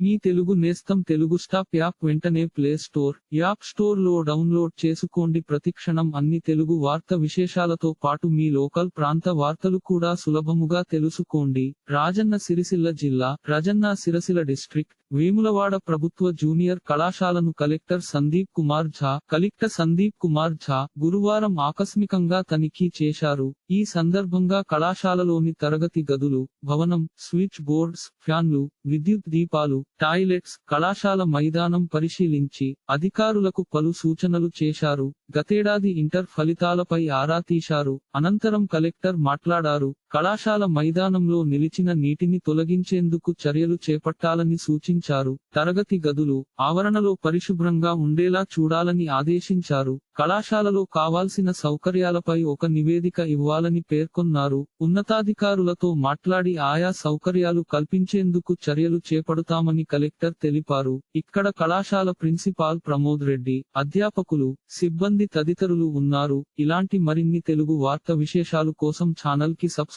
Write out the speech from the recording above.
మీ తెలుగు నేస్తం Telugu stop app వెంటనే play store app స్టోర్లో డౌన్లోడ్ చేసుకోండి. ప్రతిక్షణం అన్ని తెలుగు వార్త విశేషాలతో పాటు మీ లోకల్ ప్రాంత వార్తలు కూడా సులభముగా తెలుసుకోండి. రాజన్న సిరిసిల్ల జిల్లా రజన్న సిరసిల డిస్ట్రిక్ట్ వేములవాడ ప్రభుత్వ జూనియర్ కళాశాలను కలెక్టర్ సందీప్ కుమార్ ఝా కలెక్టర్ సందీప్ కుమార్ ఝా గురువారం ఆకస్మికంగా తనిఖీ చేశారు. ఈ సందర్భంగా కళాశాలలోని తరగతి గదులు భవనం స్విచ్ బోర్డ్స్ ఫ్యాన్లు విద్యుత్ దీపాలు టాయిలెట్స్ కళాశాల మైదానం పరిశీలించి అధికారులకు పలు సూచనలు చేశారు. గతేడాది ఇంటర్ ఫలితాలపై ఆరా తీశారు. అనంతరం కలెక్టర్ మాట్లాడారు. కళాశాల మైదానంలో నిలిచిన నీటిని తొలగించేందుకు చర్యలు చేపట్టాలని సూచించారు. తరగతి గదులు ఆవరణలో పరిశుభ్రంగా ఉండేలా చూడాలని ఆదేశించారు. కళాశాలలో కావాల్సిన సౌకర్యాలపై ఒక నివేదిక ఇవ్వాలని పేర్కొన్నారు. ఉన్నతాధికారులతో మాట్లాడి ఆయా సౌకర్యాలు కల్పించేందుకు చర్యలు చేపడతామని కలెక్టర్ తెలిపారు. ఇక్కడ కళాశాల ప్రిన్సిపాల్ ప్రమోద్ రెడ్డి అధ్యాపకులు సిబ్బంది తదితరులు ఉన్నారు. ఇలాంటి మరిన్ని తెలుగు వార్త విశేషాలు కోసం ఛానల్కి సబ్స్క్రైబ్